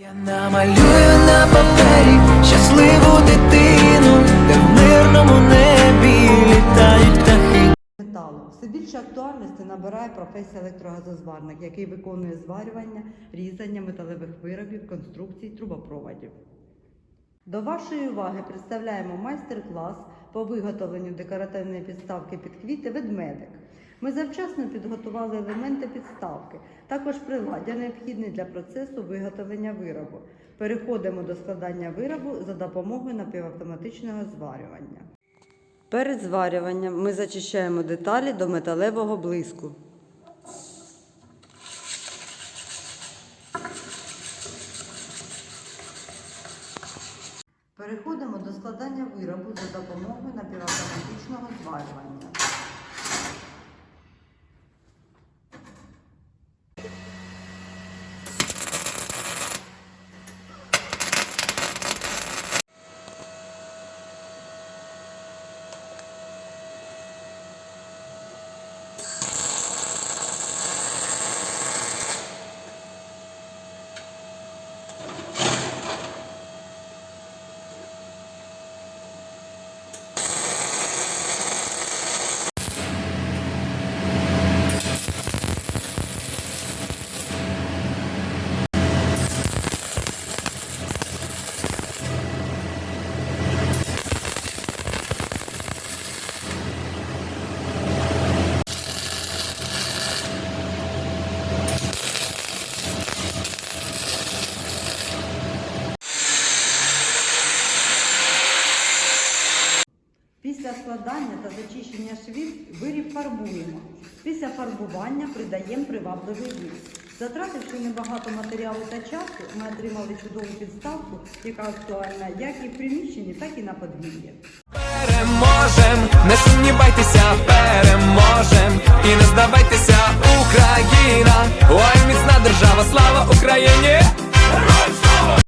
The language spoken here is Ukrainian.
Я намалюю на папері щасливу дитину, де в мирному небі літають птахи. металу. Все більше актуальності набирає професія електрогазозварник, який виконує зварювання, різання металевих виробів, конструкцій, трубопроводів. До вашої уваги представляємо майстер-клас по виготовленню декоративної підставки під квіти ведмедик. Ми завчасно підготували елементи підставки, також приладдя необхідне для процесу виготовлення виробу. Переходимо до складання виробу за допомогою напівавтоматичного зварювання. Перед зварюванням ми зачищаємо деталі до металевого блиску. Переходимо до складання виробу за допомогою напівавтоматичного зварювання. Після складання та зачищення швів виріб фарбуємо. Після фарбування придаємо привабливий вид. Затративши небагато матеріалу та часу, ми отримали чудову підставку, яка актуальна як і в приміщенні, так і на подвір'ї. Переможем, не сумнівайтеся, переможем і не здавайтеся, Україна, ой, міцна держава, слава Україні!